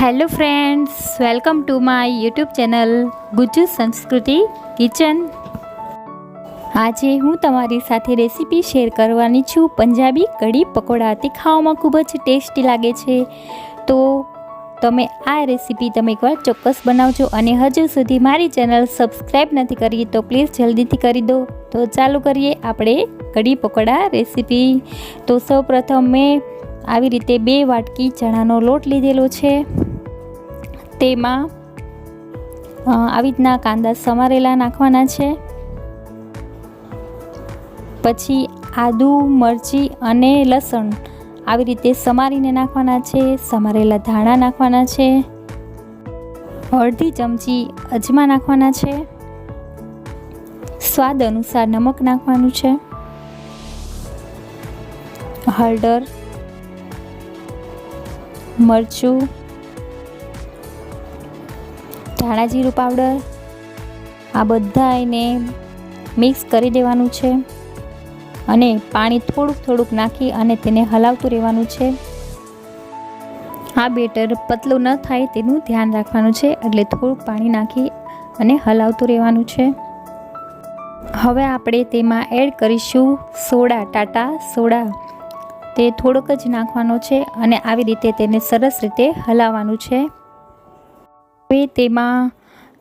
Hello friends welcome to my YouTube channel Gujju Sanskriti kitchen આજે હું તમારી સાથે રેસીપી શેર કરવાની છું. પંજાબી કઢી પકોડા તે ખાવામાં ખૂબ જ ટેસ્ટી લાગે છે. તો તમે આ રેસીપી તમે એકવાર ચોક્કસ બનાવજો અને હજુ સુધી મારી ચેનલ સબસ્ક્રાઈબ નથી કરી તો પ્લીઝ જલ્દીથી કરી દો. તો ચાલુ કરીએ આપણે કઢી પકોડા રેસીપી તો સૌપ્રથમ મેં આવી રીતે બે વાટકી ચણાનો લોટ લીધેલો છે. તેમાં આવી રીતના કાંદા સમારેલા નાખવાના છે. પછી આદુ, મરચી અને લસણ આવી રીતે સમારીને નાખવાના છે, સમારેલા ધાણા નાખવાના છે. અડધી ચમચી અજમા નાખવાના છે. સ્વાદ અનુસાર નમક નાખવાનું છે. હળદર, મરચું ધાણા જીરું પાવડર, આ બધા એને મિક્સ કરી દેવાનું છે અને પાણી થોડુંક થોડુંક નાખી અને તેને હલાવતું રહેવાનું છે. આ બેટર પતલું ન થાય તેનું ધ્યાન રાખવાનું છે એટલે થોડુંક પાણી નાખી અને હલાવતું રહેવાનું છે. હવે આપણે તેમાં એડ કરીશું સોડા, ટાટા સોડા. તે થોડોક જ નાખવાનો છે અને આવી રીતે તેને સરસ રીતે હલાવવાનું છે. હવે તેમાં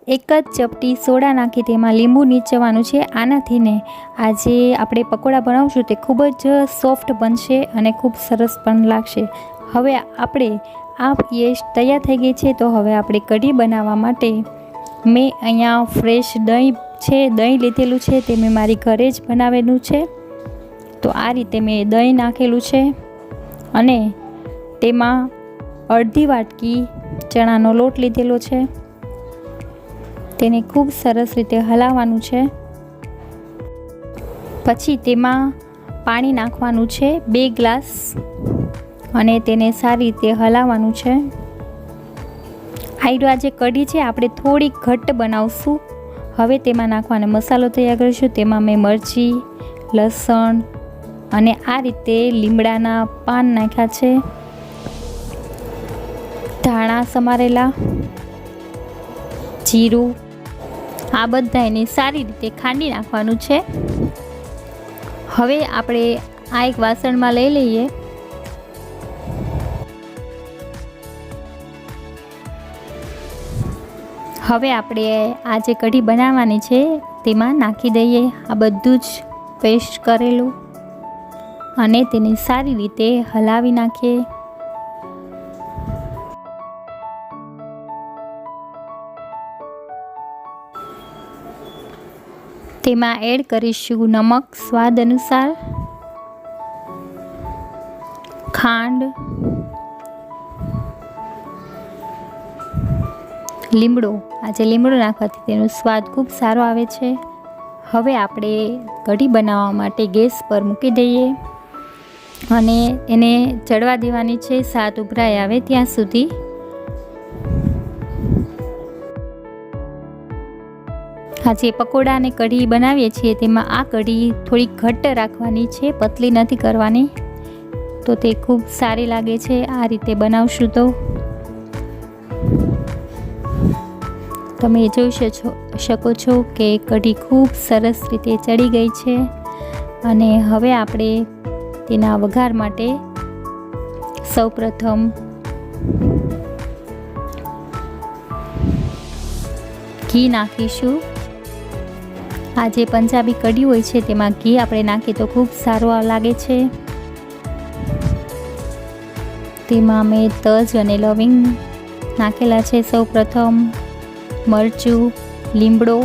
એક જ ચપટી સોડા નાખી તેમાં લીંબુ નીચવાનું છે. આનાથી ને આજે આપણે પકોડા બનાવશું તે ખૂબ જ સોફ્ટ બનશે અને ખૂબ સરસ પણ લાગશે. હવે આપણે આ પેસ્ટ તૈયાર થઈ ગઈ છે તો હવે આપણે કઢી બનાવવા માટે મેં અહીંયા ફ્રેશ દહીં છે, દહીં લીધેલું છે તે મેં મારી ઘરે જ બનાવેલું છે. તો આ રીતે મેં દહીં નાખેલું છે અને તેમાં અડધી વાટકી ચણાનો લોટ લીધેલો છે. તેને ખૂબ સરસ રીતે હલાવવાનું છે. પછી તેમાં પાણી નાખવાનું છે બે ગ્લાસ અને તેને સારી રીતે હલાવવાનું છે. આઈરો આજે કઢી છે આપણે થોડી ઘટ્ટ બનાવશું. હવે તેમાં નાખવાનો મસાલો તૈયાર કરીશું. તેમાં મેં મરચી, લસણ અને આ રીતે લીમડાના પાન નાખ્યા છે. ધાણા સમારેલા, જીરું, આ બધા એને સારી રીતે ખાંડી નાખવાનું છે. હવે આપણે આ એક વાસણમાં લઈ લઈએ. હવે આપણે આ જે કઢી બનાવવાની છે, તેમાં નાખી દઈએ આ બધું જ પેસ્ટ કરેલું. અને તેને સારી રીતે હલાવી નાખીએ. તેમાં એડ કરીશું નમક સ્વાદ અનુસાર. ખાંડ. લીમડો. આજે લીમડો નાખવાથી તેનો સ્વાદ ખૂબ સારો આવે છે. હવે આપણે કઢી બનાવવા માટે ગેસ પર મૂકી દઈએ. અને એને ચડવા દેવાની છે, સાત ઉભરાઈ આવે ત્યાં સુધી. આજે પકોડા અને કઢી બનાવીએ છીએ તેમાં આ કઢી થોડી ઘટ્ટ રાખવાની છે, પતલી નથી કરવાની. તો તે ખૂબ સારી લાગે છે, આ રીતે બનાવશું તો. તમે જોઈ શકો શકો છો કે કઢી ખૂબ સરસ રીતે ચડી ગઈ છે. અને હવે આપણે તેના વઘાર માટે સૌપ્રથમ ઘી નાખીશું. આ જે પંજાબી કઢી હોય છે, તેમાં ઘી આપણે નાખીએ તો ખૂબ સારો લાગે છે. તેમાં મેં તજ અને લવિંગ નાખેલા છે સૌપ્રથમ મરચું, લીમડો,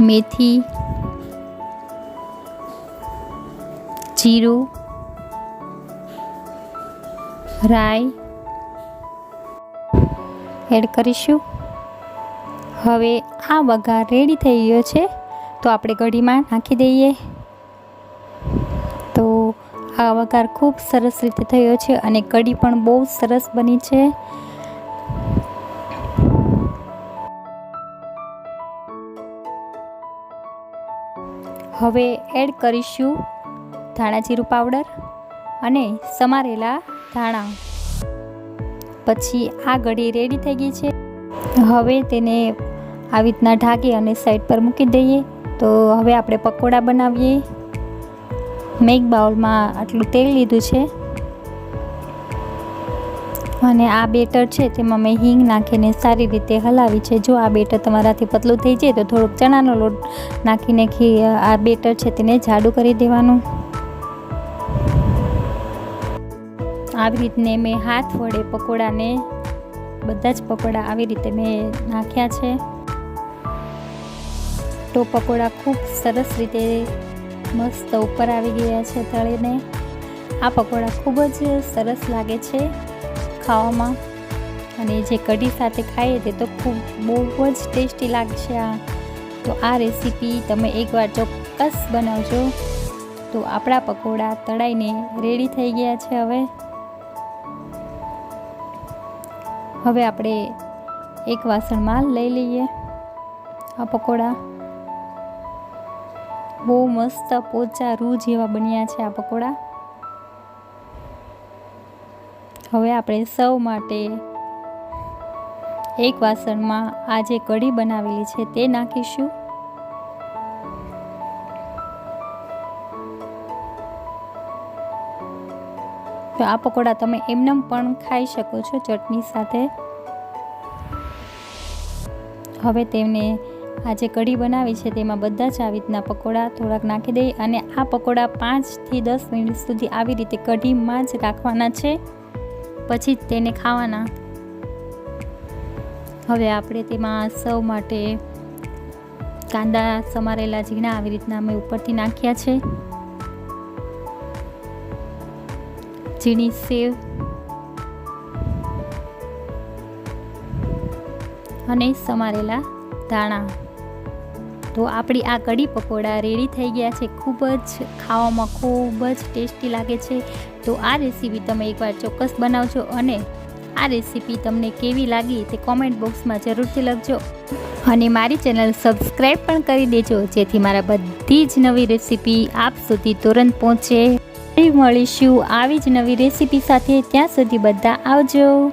મેથી, જીરું, રાઈ. એડ કરીશું. હવે આ વઘાર રેડી થઈ ગયો છે, તો આપણે કઢીમાં નાખી દઈએ. તો આ વઘાર ખૂબ સરસ રીતે થયો છે અને કઢી પણ બહુ સરસ બની છે. હવે એડ કરીશું ધાણા જીરું પાવડર અને સમારેલા ધાણા. પછી આ કઢી રેડી થઈ ગઈ છે. હવે તેને આવી રીતના ઢાંકી અને સાઈડ પર મૂકી દઈએ. તો હવે આપણે પકોડા બનાવીએ. મેં એક બાઉલમાં આટલું તેલ લીધું છે. અને આ બેટર છે તેમાં મેં હિંગ નાખીને સારી રીતે હલાવી છે. જો આ બેટર તમારાથી પતલું થઈ જાય તો થોડોક ચણાનો લોટ નાખીને આ બેટર છે તેને જાડું કરી દેવાનું. આવી રીતને મેં હાથ વડે પકોડાને, બધા જ પકોડા આવી રીતે મેં નાખ્યા છે. તો પકોડા ખૂબ સરસ રીતે મસ્ત ઉપર આવી ગયા છે તળીને. આ પકોડા ખૂબ જ સરસ લાગે છે ખાવામાં. અને જે કઢી સાથે ખાઈએ તે તો ખૂબ, બહુ જ ટેસ્ટી લાગશે આ. તો આ રેસીપી તમે એકવાર ચોક્કસ બનાવજો. તો આપણા પકોડા તળાઈને રેડી થઈ ગયા છે હવે. હવે આપણે એક વાસણમાં લઈ લઈએ આ પકોડા. બહુ મસ્ત પોચા રૂ જેવા બન્યા છે આ પકોડા. હવે આપણે સૌ માટે એક વાસણમાં આ જે કઢી બનાવેલી છે તે નાખીશું. તો આ પકોડા તમે એમનેમ પણ ખાઈ શકો છો ચટણી સાથે. હવે તેમને આ જે કઢી બનાવી છે તેમાં બધા જ આવી રીતના પકોડા થોડાક નાખી દઈ અને આ પકોડા પાંચથી દસ મિનિટ સુધી આવી રીતે કઢીમાં જ રાખવાના છે. પછી જ તેને ખાવાના. હવે આપણે તેમાં સૌ માટે કાંદા સમારેલા ઝીણા આવી રીતના અમે ઉપરથી નાખ્યા છે. ઝીણી સેવ અને સમારેલા ધાણા. તો આપણી આ કઢી પકોડા રેડી થઈ ગયા છે. ખૂબ જ ખાવામાં ખૂબ જ ટેસ્ટી લાગે છે. તો આ રેસીપી તમે એકવાર ચોક્કસ બનાવજો અને આ રેસીપી તમને કેવી લાગી તે કોમેન્ટ બોક્સમાં જરૂરથી લખજો. અને મારી ચેનલ સબસ્ક્રાઈબ પણ કરી દેજો, જેથી મારા બધી જ નવી રેસીપી આપ સુધી તુરંત પહોંચે. મળીશું આવી જ નવી રેસીપી સાથે. ત્યાં સુધી બધા આવજો.